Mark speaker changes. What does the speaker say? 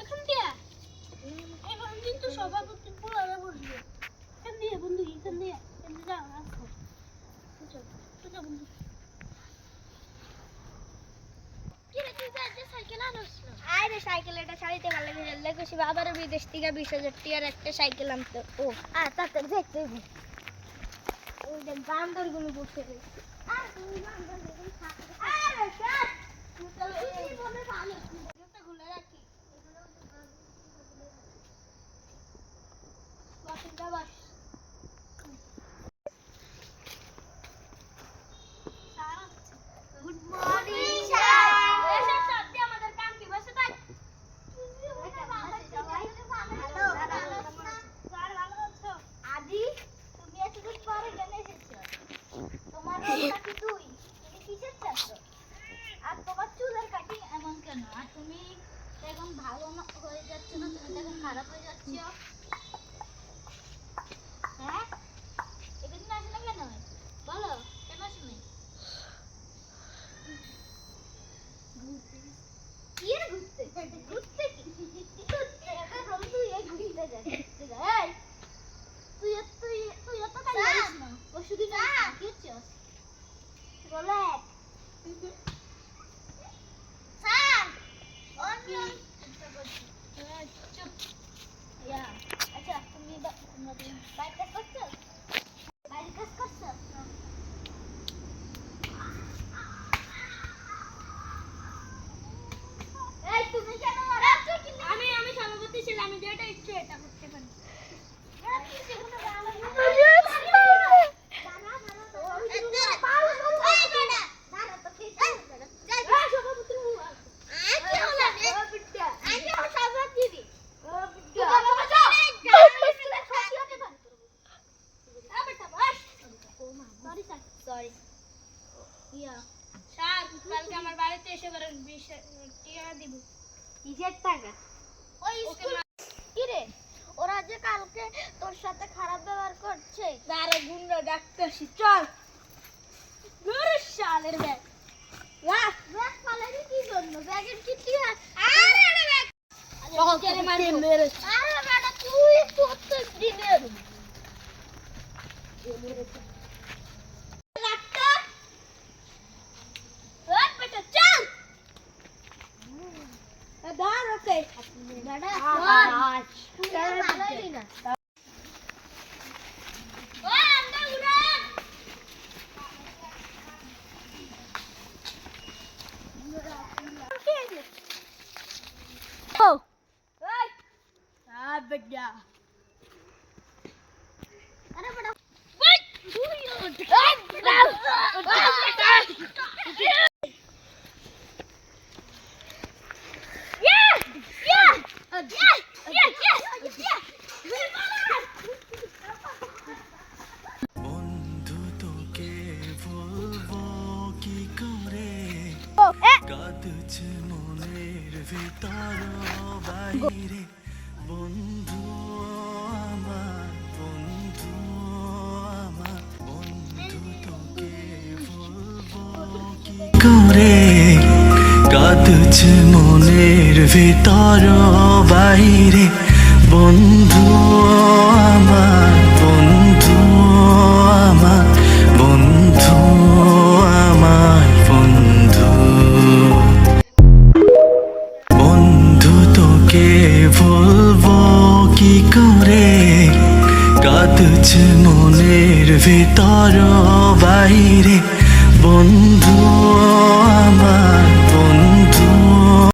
Speaker 1: এখান দিয়ে?
Speaker 2: সাইকেল এটা চালাইতে ভালো লাগে লেগেছি আবার বিদেশ থেকে বিশ হাজার টিয়ার একটা সাইকেল আনতে। ও আর তাতে দেখতে ওই বান্দরগুলো বসে রয়েছে। আদি, তুমি এতদিন তোমার কি তুমি কিসের ছাত্র? আর তোমার চুলের কাটিং এমন কেন? আর তুমি এখন ভালো হয়ে যাচ্ছ না তুমি এখন খারাপ হয়ে যাচ্ছ। হ্যাঁ? এদিন আসে না কেন? বলো কেন কি ঘুরতে? ঘুরতে কি? ঘুরতে? এখন তুই ঘুরতে এই তুই তুই তুই এত কাজ করিস না। কি হচ্ছিস বলে Bye, কালকে আমার বাড়িতে এসে করে বিশ টাকা দিব। কিসের টাকা? ওই স্কুল কিরে? ওরা যে কালকে তোর সাথে খারাপ ব্যবহার করছে। তারে গুন্ডা ডাক্তারছি চল। গুরু শালের ব্যাগ। রাখ। ব্যাগ পালাবি কি জন্য? ব্যাগের কি তুই আরে আরে ব্যাগ চল কে মেরেছে। আরে বেটা তুই প্রত্যেক দিনের doctor Yeah. What? Who are you? What? What? What? What? What?
Speaker 3: What? What? What? What? What? কাঁদছে মনের ভিতর বাইরে। বন্ধু আমার বন্ধু আমার, বন্ধু তোকে বলব কি করে? কাঁদছে মনের ভিতর বাইরে। বন্ধু মনের ভিতর বাইরে বন্ধু আমার বন্ধু